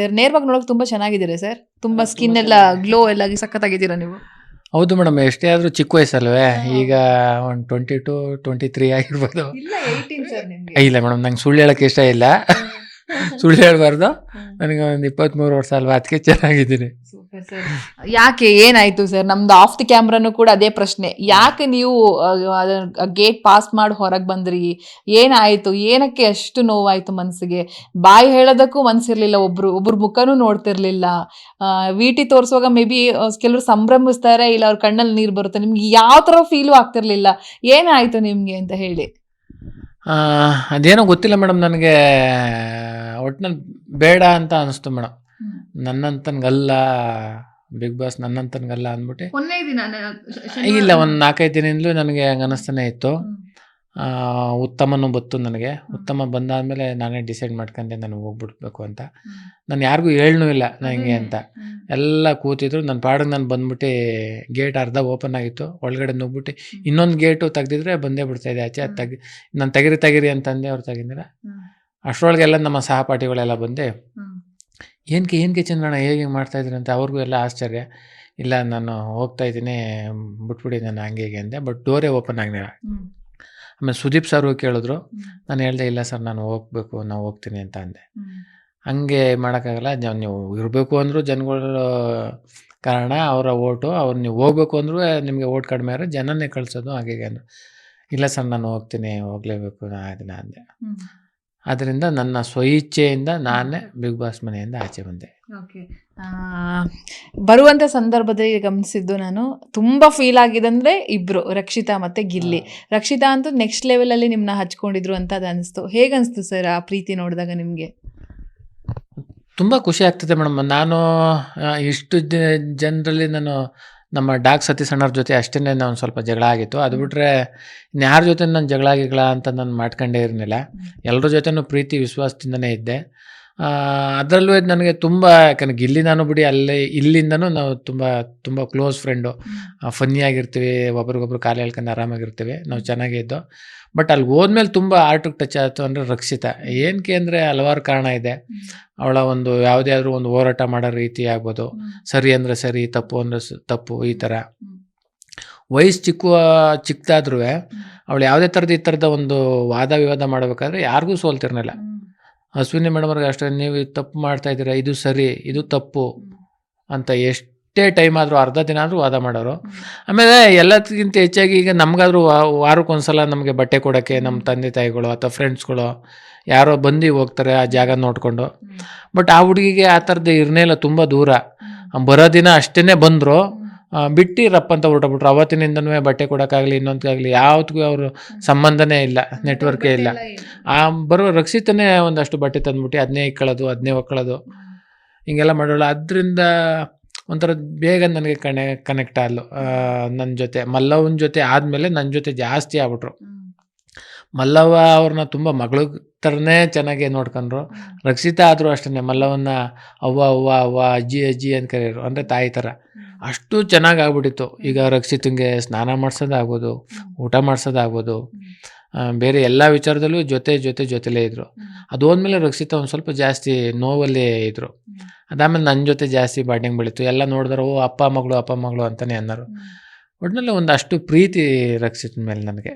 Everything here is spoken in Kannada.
ಸರ್ ನೇರವಾಗಿ ನೋಡೋಕೆ ತುಂಬಾ ಚೆನ್ನಾಗಿದ್ದೀರಾ ಸರ್? ತುಂಬಾ ಸ್ಕಿನ್ ಎಲ್ಲ ಗ್ಲೋ ಎಲ್ಲ ಆಗಿ ಸಖತ್ತಾಗಿದ್ದೀರಾ ನೀವು? ಹೌದು ಮೇಡಮ್ ಎಷ್ಟೇ ಆದರೂ ಚಿಕ್ಕ ವಯಸ್ಸಲ್ವೇ ಈಗ ಒಂದು ಟ್ವೆಂಟಿ ಟು ಟ್ವೆಂಟಿ ತ್ರೀ ಆಗಿರ್ಬೋದು. ಇಲ್ಲ ಏಯ್ಟೀನ್ ಸರ್ ನಿಮ್ಗೆ. ಇಲ್ಲ ಮೇಡಮ್ ನಂಗೆ ಸುಳ್ಳು ಹೇಳಕ್ಕೆ ಇಷ್ಟ ಇಲ್ಲ. ಸುಳ್ಳು ಹೇಳ್ಬಾರ್ದು. ನನಗೆ ಒಂದು ಇಪ್ಪತ್ತ್ಮೂರು ವರ್ಷ ಅಲ್ವಾ ಅದಕ್ಕೆ ಚೆನ್ನಾಗಿದ್ದೀನಿ. ಯಾಕೆ ಏನಾಯ್ತು ಸರ್ ನಮ್ದು ಆಫ್ ದಿ ಕ್ಯಾಮ್ರಾನು ಕೂಡ ಅದೇ ಪ್ರಶ್ನೆ. ಯಾಕೆ ನೀವು ಗೇಟ್ ಪಾಸ್ ಮಾಡಿ ಹೊರಗೆ ಬಂದ್ರಿ? ಏನಾಯ್ತು? ಏನಕ್ಕೆ ಅಷ್ಟು ನೋವಾಯ್ತು ಮನಸ್ಸಿಗೆ ಬಾಯಿ ಹೇಳೋದಕ್ಕೂ ಮನ್ಸಿರ್ಲಿಲ್ಲ ಒಬ್ರು ಒಬ್ರ ಮುಖನೂ ನೋಡ್ತಿರ್ಲಿಲ್ಲ. ವಿ ಟಿ ತೋರಿಸುವಾಗ ಮೇ ಬಿ ಕೆಲವರು ಸಂಭ್ರಮಿಸ್ತಾರೆ ಇಲ್ಲ ಅವ್ರ ಕಣ್ಣಲ್ಲಿ ನೀರು ಬರುತ್ತೆ. ನಿಮ್ಗೆ ಯಾವ ಥರ ಫೀಲು ಆಗ್ತಿರ್ಲಿಲ್ಲ? ಏನಾಯ್ತು ನಿಮಗೆ ಅಂತ ಹೇಳಿ. ಅದೇನೋ ಗೊತ್ತಿಲ್ಲ ಮೇಡಮ್ ನನಗೆ ಒಟ್ನಲ್ಲಿ ಬೇಡ ಅಂತ ಅನಿಸ್ತು ಮೇಡಮ್ ನನ್ನಂತನ್ಗಲ್ಲ ಬಿಗ್ ಬಾಸ್ ನನ್ನಂತನ್ಗಲ್ಲ ಅಂದ್ಬಿಟ್ಟು. ದಿನ ಇಲ್ಲ ಒಂದು ನಾಲ್ಕೈದು ದಿನದಿಂದಲೂ ನನಗೆ ಹಂಗೆ ಅನಿಸ್ತಾನೆ ಇತ್ತು. ಉತ್ತಮನೂ ಬತ್ತು ನನಗೆ. ಉತ್ತಮ ಬಂದಾದಮೇಲೆ ನಾನೇ ಡಿಸೈಡ್ ಮಾಡ್ಕೊಂಡೆ ನಾನು ಹೋಗ್ಬಿಡ್ಬೇಕು ಅಂತ. ನಾನು ಯಾರಿಗೂ ಹೇಳನೂ ಇಲ್ಲ ನನಗೆ ಅಂತ. ಎಲ್ಲ ಕೂತಿದ್ರು ನನ್ನ ಪಾಡಿಗೆ ನಾನು ಬಂದ್ಬಿಟ್ಟು ಗೇಟ್ ಅರ್ಧ ಓಪನ್ ಆಗಿತ್ತು. ಒಳಗಡೆ ನುಗ್ಬಿಟ್ಟು ಇನ್ನೊಂದು ಗೇಟು ತೆಗ್ದಿದ್ರೆ ಬಂದೇ ಬಿಡ್ತಾ ಇದೆ ಆಚೆ. ಅದು ತೆಗಿ ನಾನು ತೆಗಿರಿ ತೆಗಿರಿ ಅಂತಂದೆ ಅವ್ರು ತೆಗಿದಿರ. ಅಷ್ಟರೊಳಗೆಲ್ಲ ನಮ್ಮ ಸಹಪಾಠಿಗಳೆಲ್ಲ ಬಂದೆ ಏನಕ್ಕೆ ಏನಕ್ಕೆ ಚಂದ್ರಣ್ಣ ಹೇಗೆ ಮಾಡ್ತಾ ಇದ್ರು ಅಂತ ಅವ್ರಿಗೂ ಎಲ್ಲ ಆಶ್ಚರ್ಯ. ಇಲ್ಲ ನಾನು ಹೋಗ್ತಾ ಇದ್ದೀನಿ ಬಿಟ್ಬಿಡಿ ನಾನು ಹಂಗೆ ಹೀಗೆ ಅಂದೆ. ಬಟ್ ಡೋರೇ ಓಪನ್ ಆಗಲಿಲ್ಲ. ಆಮೇಲೆ ಸುದೀಪ್ ಸರ್ ಕೇಳಿದ್ರು ನಾನು ಹೇಳ್ದೆ ಇಲ್ಲ ಸರ್ ನಾನು ಹೋಗ್ಬೇಕು ನಾನು ಹೋಗ್ತೀನಿ ಅಂತ ಅಂದೆ. ಹಂಗೆ ಮಾಡೋಕ್ಕಾಗಲ್ಲ ಜ- ನೀವು ಇರಬೇಕು ಅಂದರೂ ಜನಗಳು ಕಾರಣ ಅವರ ಓಟು ಅವ್ರು ನೀವು ಹೋಗ್ಬೇಕು ಅಂದರೂ ನಿಮಗೆ ಓಟ್ ಕಡಿಮೆ ಆದರೆ ಜನನೇ ಕಳಿಸೋದು ಹಾಗೆ ಅಂದರು. ಇಲ್ಲ ಸರ್ ನಾನು ಹೋಗ್ತೀನಿ ಹೋಗಲೇಬೇಕು ನಾ ಅದನ್ನ ಅಂದೆ. ಅದರಿಂದ ನನ್ನ ಸ್ವಇಚ್ಛೆಯಿಂದ ನಾನೇ ಬಿಗ್ ಬಾಸ್ ಮನೆಯಿಂದ ಆಚೆ ಬಂದೆ. ಓಕೆ. ಬರುವಂತ ಸಂದರ್ಭದಲ್ಲಿ ಗಮನಿಸಿದ್ದು ನಾನು ತುಂಬಾ ಫೀಲ್ ಆಗಿದಂದ್ರೆ ಇಬ್ರು ರಕ್ಷಿತಾ ಮತ್ತೆ ಗಿಲ್ಲಿ. ರಕ್ಷಿತಾ ಅಂತೂ ನೆಕ್ಸ್ಟ್ ಲೆವೆಲ್ ಅಲ್ಲಿ ನಿಮ್ನ ಹಚ್ಕೊಂಡಿದ್ರು ಅಂತ ಅದು ಅನಿಸ್ತು. ಹೇಗೆ ಅನಿಸ್ತು ಸರ್ ಆ ಪ್ರೀತಿ ನೋಡಿದಾಗ ನಿಮ್ಗೆ? ತುಂಬ ಖುಷಿ ಆಗ್ತದೆ ಮೇಡಮ್. ನಾನು ಇಷ್ಟು ಜನರಲ್ಲಿ ನಾನು ನಮ್ಮ ಡಾಕ್ ಸತೀಶ್ ಅಣ್ಣವ್ರ ಜೊತೆ ಅಷ್ಟೇ ನಾನು ಸ್ವಲ್ಪ ಜಗಳ ಆಗಿತ್ತು. ಅದು ಬಿಟ್ಟರೆ ಇನ್ಯಾರ ಜೊತೆ ನಾನು ಜಗಳ ಗಿಗಳ ಅಂತ ನಾನು ಮಾಡ್ಕೊಂಡೇ ಇರಲಿಲ್ಲ. ಎಲ್ಲರ ಜೊತೆನೂ ಪ್ರೀತಿ ವಿಶ್ವಾಸದಿಂದನೇ ಇದ್ದೆ. ಅದರಲ್ಲೂ ನನಗೆ ತುಂಬ ಯಾಕಂದ್ರೆ ಇಲ್ಲಿ ನಾನು ಬಿಡಿ ಅಲ್ಲಿ ಇಲ್ಲಿಂದನೂ ನಾವು ತುಂಬ ತುಂಬ ಕ್ಲೋಸ್ ಫ್ರೆಂಡು ಫನ್ನಿಯಾಗಿರ್ತೀವಿ ಒಬ್ರಿಗೊಬ್ರು ಕಾಲು ಹೇಳ್ಕೊಂಡು ಆರಾಮಾಗಿರ್ತೀವಿ ನಾವು ಚೆನ್ನಾಗೇ ಇದ್ದು. ಬಟ್ ಅಲ್ಲಿ ಹೋದ್ಮೇಲೆ ತುಂಬ ಆರ್ಟಿಗೆ ಟಚ್ ಆಯಿತು ಅಂದರೆ ರಕ್ಷಿತ. ಏನಕ್ಕೆ ಅಂದರೆ ಹಲವಾರು ಕಾರಣ ಇದೆ. ಅವಳ ಒಂದು ಯಾವುದೇ ಆದರೂ ಒಂದು ಹೋರಾಟ ಮಾಡೋ ರೀತಿ ಆಗ್ಬೋದು. ಸರಿ ಅಂದರೆ ಸರಿ ತಪ್ಪು ಅಂದರೆ ಸ- ತಪ್ಪು ಈ ಥರ. ವಯಸ್ಸು ಚಿಕ್ಕ ಚಿಕ್ಕದಾದ್ರೂ ಅವಳು ಯಾವುದೇ ಥರದ ಈ ಥರದ ಒಂದು ವಾದ ವಿವಾದ ಮಾಡಬೇಕಾದ್ರೆ ಯಾರಿಗೂ ಸೋಲ್ತಿರ್ಲಿಲ್ಲ. ಅಶ್ವಿನಿ ಮೇಡಮ್ ಅವ್ರಿಗೆ ಅಷ್ಟೇ ನೀವು ಇದು ತಪ್ಪು ಮಾಡ್ತಾ ಇದ್ದೀರಾ ಇದು ಸರಿ ಇದು ತಪ್ಪು ಅಂತ ಎಷ್ಟೇ ಟೈಮ್ ಆದರೂ ಅರ್ಧ ದಿನ ಆದರೂ ವಾದ ಮಾಡೋರು. ಆಮೇಲೆ ಎಲ್ಲದಕ್ಕಿಂತ ಹೆಚ್ಚಾಗಿ ಈಗ ನಮಗಾದ್ರೂ ವಾರಕ್ಕೊಂದ್ಸಲ ನಮಗೆ ಬಟ್ಟೆ ಕೊಡೋಕ್ಕೆ ನಮ್ಮ ತಂದೆ ತಾಯಿಗಳು ಅಥವಾ ಫ್ರೆಂಡ್ಸ್ಗಳು ಯಾರೋ ಬಂದು ಹೋಗ್ತಾರೆ ಆ ಜಾಗ ನೋಡಿಕೊಂಡು. ಬಟ್ ಆ ಹುಡುಗಿಗೆ ಆ ಥರದ್ದು ಇರನೇ ಇಲ್ಲ ತುಂಬ ದೂರ. ಬರೋ ದಿನ ಅಷ್ಟೇ ಬಂದರು ಬಿಟ್ಟು ರಪ್ಪ ಅಂತ ಹೊರಟೋಗ್ಬಿಟ್ರು ಅವತ್ತಿನಿಂದನೂ ಬಟ್ಟೆ ಕೊಡೋಕ್ಕಾಗಲಿ ಇನ್ನೊಂದಾಗಲಿ ಯಾವತ್ತಿಗೂ ಅವರು ಸಂಬಂಧನೇ ಇಲ್ಲ ನೆಟ್ವರ್ಕೇ ಇಲ್ಲ. ಆ ಬರೋ ರಕ್ಷಿತನೇ ಒಂದಷ್ಟು ಬಟ್ಟೆ ತಂದ್ಬಿಟ್ಟು ಅದನ್ನೇ ಇಕ್ಕೊಳ್ಳೋದು ಅದನ್ನೇ ಒಕ್ಕೊಳ್ಳೋದು. ಹಿಂಗೆಲ್ಲ ಮಾಡೋಲ್ಲ. ಅದರಿಂದ ಒಂಥರ ಬೇಗ ನನಗೆ ಕಣೆ ಕನೆಕ್ಟ್ ಆದ್ಲು. ನನ್ನ ಜೊತೆ. ಮಲ್ಲವನ ಜೊತೆ ಆದಮೇಲೆ ನನ್ನ ಜೊತೆ ಜಾಸ್ತಿ ಆಗ್ಬಿಟ್ರು. ಮಲ್ಲವ್ವ ಅವ್ರನ್ನ ತುಂಬ ಮಗಳ ಥರನೇ ಚೆನ್ನಾಗಿ ನೋಡ್ಕೊಂಡ್ರು. ರಕ್ಷಿತಾ ಆದರೂ ಅಷ್ಟೇ ಮಲ್ಲವನ್ನ ಅವ್ವ ಅವ್ವ ಅವ್ವ ಅಜ್ಜಿ ಅಜ್ಜಿ ಅಂತ ಕರೆಯೋರು ಅಂದರೆ ತಾಯಿ ಥರ. ಅಷ್ಟು ಚೆನ್ನಾಗಿ ಆಗ್ಬಿಟ್ಟಿತ್ತು. ಈಗ ರಕ್ಷಿತಂಗೆ ಸ್ನಾನ ಮಾಡಿಸೋದಾಗ್ಬೋದು ಊಟ ಮಾಡಿಸೋದಾಗ್ಬೋದು ಆ, ಬೇರೆ ಎಲ್ಲ ವಿಚಾರದಲ್ಲೂ ಜೊತೆ ಜೊತೆ ಜೊತೆಲೇ ಇದ್ದರು ಅದು ಹೋದ್ಮೇಲೆ ರಕ್ಷಿತ ಒಂದು ಸ್ವಲ್ಪ ಜಾಸ್ತಿ ನೋವಲ್ಲೇ ಇದ್ದರು ಅದಾದಮೇಲೆ ನನ್ನ ಜೊತೆ ಜಾಸ್ತಿ ಬಾಂಡಿಂಗ್ ಬೆಳೀತು. ಎಲ್ಲ ನೋಡಿದ್ರೆ ಓ ಅಪ್ಪ ಮಗಳು ಅಪ್ಪ ಮಗಳು ಅಂತಲೇ ಅನ್ನೋರು ಒಟ್ಟಿನಲ್ಲಿ ಒಂದಷ್ಟು ಪ್ರೀತಿ ರಕ್ಷಿತ ಮೇಲೆ ನನಗೆ.